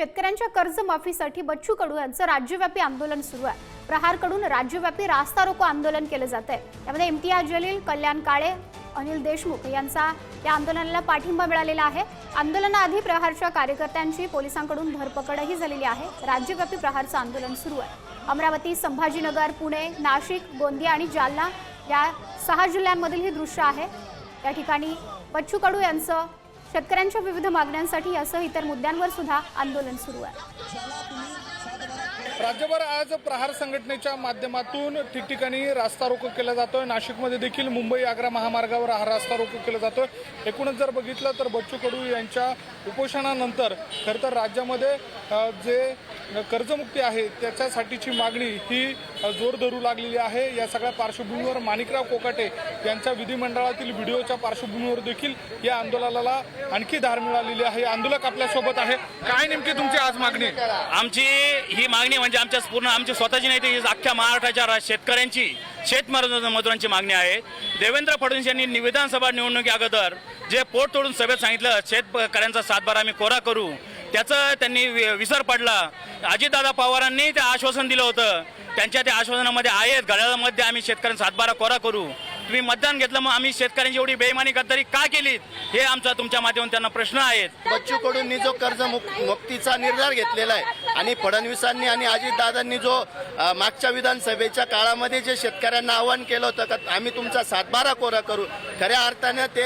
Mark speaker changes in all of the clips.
Speaker 1: शेतकऱ्यांच्या कर्जमाफीसाठी बच्चू कडू यांचं राज्यव्यापी आंदोलन सुरू आहे. प्रहारकडून राज्यव्यापी रास्ता रोको आंदोलन केलं जात आहे त्यामध्ये इम्तियाज जलील कल्याण काळे अनिल देशमुख यांचा या आंदोलनाला पाठिंबा मिळालेला आहे. आंदोलनाआधी प्रहारच्या कार्यकर्त्यांची पोलिसांकडून धरपकडही झालेली आहे. राज्यव्यापी प्रहारचं आंदोलन सुरू आहे. अमरावती संभाजीनगर पुणे नाशिक गोंदिया आणि जालना या सहा जिल्ह्यांमधील ही दृश्य आहे. या ठिकाणी बच्चू कडू यांचं शेतकऱ्यांच्या विविध मागण्यांसाठी असं इतर मुद्द्यांवर सुद्धा आंदोलन सुरू आहे.
Speaker 2: राज्यभर आज प्रहार संघटनेच्या माध्यमातून ठिकठिकाणी रास्ता रोको केला जातोय. नाशिकमध्ये देखील मुंबई आग्रा महामार्गावर हा रास्ता रोको केला जातोय. एकूणच जर बघितलं तर बच्चू कडू यांच्या उपोषणानंतर खरं तर राज्यामध्ये जे कर्जमुक्ती आहे त्याच्यासाठीची मागणी ही जोर धरू लागलेली आहे. या सगळ्या पार्श्वभूमीवर माणिकराव कोकाटे यांच्या विधिमंडळातील व्हिडिओच्या पार्श्वभूमीवर देखील या आंदोलनाला आणखी धार मिळालेली आहे. आंदोलक आपल्यासोबत आहे. काय नेमकी तुमची आज मागणी
Speaker 3: आमची ही मागणी म्हणजे म्हणजे आमच्या पूर्ण आमची स्वतःची नाही ती अख्ख्या महाराष्ट्राच्या शेतकऱ्यांची शेतमजूर मजुरांची मागणी आहे. देवेंद्र फडणवीस यांनी विधानसभा निवडणुकी अगोदर जे पोट तोडून सभेत सांगितलं शेतकऱ्यांचा सातबारा आम्ही कोरा करू त्याचं त्यांनी वि- विसर पडला. अजितदादा पवारांनी ते आश्वासन दिलं होतं. त्यांच्या त्या आश्वासनामध्ये आहेत घड्याळामध्ये आम्ही शेतकऱ्यांचा सातबारा कोरा करू. तुम्ही मतदान घेतलं मग आम्ही शेतकऱ्यांची एवढी बेईमानी गद्दारी का केलीत हे आमचा तुमच्या माध्यमातून त्यांना प्रश्न आहेत.
Speaker 4: बच्चू कडूंनी जो कर्ज मुक्तीचा निर्धार घेतलेला आहे आणि फडणवीसांनी आणि अजितदादांनी जो अ, मागच्या विधानसभेच्या काळामध्ये जे शेतकऱ्यांना आवाहन केलं होतं का आम्ही तुमचा सातबारा कोरा करू खऱ्या अर्थानं ते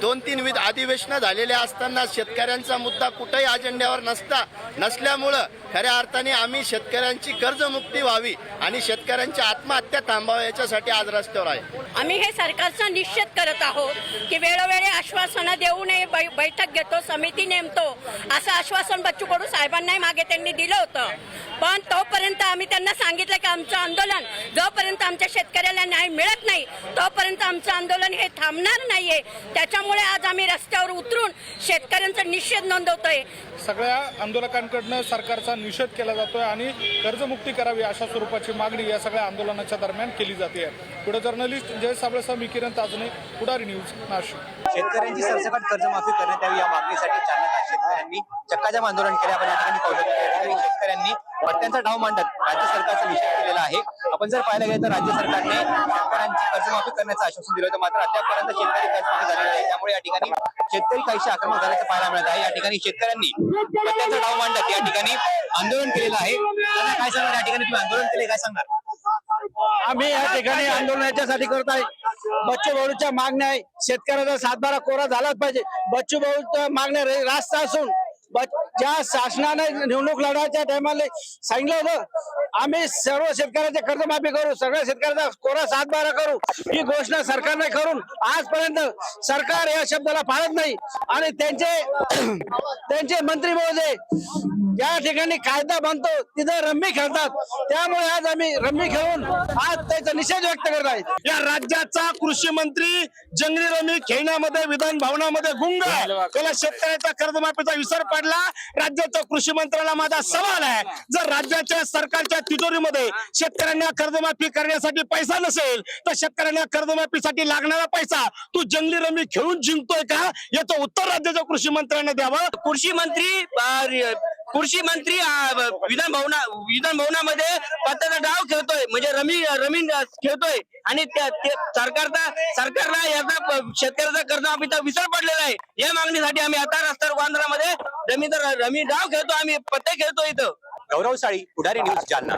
Speaker 4: दोन तीन विध अधिवेशनं झालेले असताना शेतकऱ्यांचा मुद्दा कुठेही अजेंड्यावर नसता नसल्यामुळं खऱ्या अर्थाने आम्ही शेतकऱ्यांची कर्जमुक्ती व्हावी आणि शेतकऱ्यांची आत्महत्या थांबावी याच्यासाठी आज रस्त्यावर आहे.
Speaker 5: आम्ही हे सरकारचा निश्चित करत आहोत की वेळोवेळी आश्वासनं देऊ नये बैठक घेतो समिती नेमतो असं आश्वासन बच्चू कडू साहेबांनाही मागे त्यांनी दिलं होतं. पण तोपर्यंत आम्ही त्यांना सांगितलं की आमचं आंदोलन जोपर्यंत आमच्या शेतकऱ्याला न्याय मिळत नाही तोपर्यंत आमचं आंदोलन हे थांबणार नाहीये. त्याच्यामुळे आज आम्ही रस्त्यावर उतरून शेतकऱ्यांचा निषेध नोंदवतोय.
Speaker 2: सगळ्या आंदोलकांकडनं सरकारचा निषेध केला जातोय आणि कर्जमुक्ती करावी अशा स्वरूपाची मागणी या सगळ्या आंदोलनाच्या दरम्यान केली जाते. पुढे जर्नलिस्ट जय साबळेसह मी किरण ताजने पुढारी न्यूज नाशिक.
Speaker 6: शेतकऱ्यांची सरसकट कर्जमाफी करण्यात यावी या मागणीसाठी जालना शेतकऱ्यांनी. चक्काजाम आंदोलन केले आपण या ठिकाणी पाहू शकतो. शेतकऱ्यांनी पट्ट्यांचा डाव मांडत राज्य सरकारचा निषेध केलेला आहे. आपण जर पाहायला गेलं तर राज्य सरकारने शेतकऱ्यांची कर्जमाफी करण्याचं आश्वासन दिलं होतं. मात्र अद्यापपर्यंत शेतकरी कर्जमाफी झालेली नाही. त्यामुळे या ठिकाणी शेतकरी काहीशी आक्रमक झाल्याचं पाहायला मिळत आहे. या ठिकाणी शेतकऱ्यांनी पट्ट्यांचा डाव मांडत या ठिकाणी आंदोलन केलेलं आहे. त्यांना काय सांगणार या ठिकाणी तुम्ही आंदोलन केले काय सांगणार?
Speaker 7: आम्ही या ठिकाणी आंदोलन याच्यासाठी करत आहे बच्चू भाऊच्या मागण्या आहे. शेतकऱ्याचा सातबारा कोरा झालाच पाहिजे. बच्चू भाऊच्या मागण्या रे- रास्त असून ज्या शासनाने निवडणूक लढायच्या टायमाला सांगितलं होतं आम्ही सर्व शेतकऱ्याचे कर्जमाफी करू सगळ्या शेतकऱ्याचा कोरा सातबारा करू ही घोषणा सरकारने करून आजपर्यंत सरकार या शब्दाला पाळत नाही. आणि त्यांचे त्यांचे मंत्री महोदय ज्या ठिकाणी कायदा बनतो तिथे रम्मी खेळतात. त्यामुळे आज आम्ही रम्मी खेळून आज त्याचा निषेध व्यक्त करत आहे.
Speaker 8: या राज्याचा कृषी मंत्री जंगली रमी खेळण्यामध्ये विधान भवनामध्ये गुंग आहे. त्याला शेतकऱ्याचा कर्जमाफीचा विसर पडला. राज्याच्या कृषी मंत्र्याला माझा सवाल आहे. जर राज्याच्या सरकारच्या तिजोरीमध्ये शेतकऱ्यांना कर्जमाफी करण्यासाठी पैसा नसेल तर शेतकऱ्यांना कर्जमाफीसाठी लागणारा पैसा तू जंगली रमी खेळून जिंकतोय का? याचं उत्तर राज्याच्या कृषी मंत्र्यांना द्यावं.
Speaker 6: कृषी मंत्री कृषी मंत्री विधान भवना विधान भवनामध्ये पत्त्याचा डाव खेळतोय. म्हणजे रमी रमी खेळतोय. आणि त्या- ते सरकारचा सरकारला याचा शेतकऱ्याचा कर्जमाफीचा विसर पडलेला आहे. या मागणीसाठी आम्ही आता रस्त्यावर आंध्रामध्ये रमी रमी डाव खेळतो. आम्ही पत्ते खेळतो इथं. गौरव साळी पुढारी न्यूज जालना.